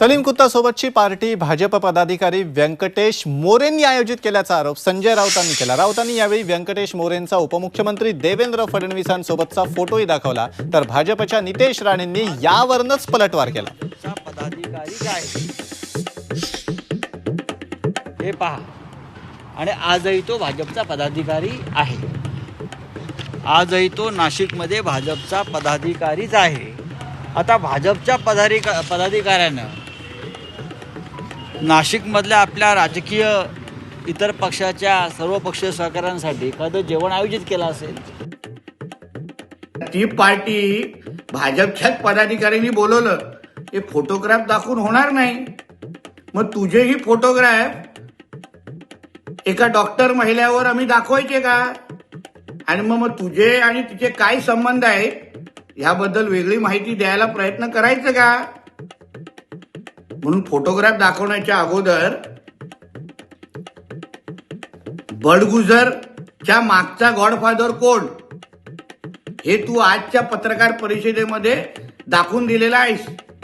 सलीम कुत्ता सोबतची पार्टी भाजप पदाधिकारी व्यंकटेश मोरेंनी आयोजित केल्याचा आरोप संजय राऊतांनी केला. राऊतांनी यावेळी व्यंकटेश मोरेंचा उपमुख्यमंत्री देवेंद्र फडणवीसांसोबतचा फोटोही दाखवला. तर भाजपच्या नितेश राणेंनी यावरनच पलटवार केला. पदाधिकारी काय हे पहा. आणि आजही तो भाजपचा पदाधिकारी आहे. आजही तो नाशिकमध्ये भाजपचा पदाधिकारीच आहे. आता भाजपच्या पदाधिका पदाधिकाऱ्यानं नाशिकमधल्या आपल्या राजकीय इतर पक्षाच्या सर्व पक्षीय सहकाऱ्यांसाठी एखादं जेवण आयोजित केलं असेल? ती पार्टी भाजपच्याच पदाधिकाऱ्यांनी बोलवलं. हे फोटोग्राफ दाखवून होणार नाही. मग तुझेही फोटोग्राफ एका डॉक्टर महिलेवर आम्ही दाखवायचे का? आणि मग मग तुझे आणि तिचे काय संबंध आहेत? ह्याबद्दल वेगळी माहिती द्यायला प्रयत्न करायचं का? म्हणून फोटोग्राफ दाखवण्याच्या अगोदर बडगुजरच्या मागचा गॉडफादर कोण? हे तू आजच्या पत्रकार परिषदेमध्ये दाखवून दिलेला आहेस.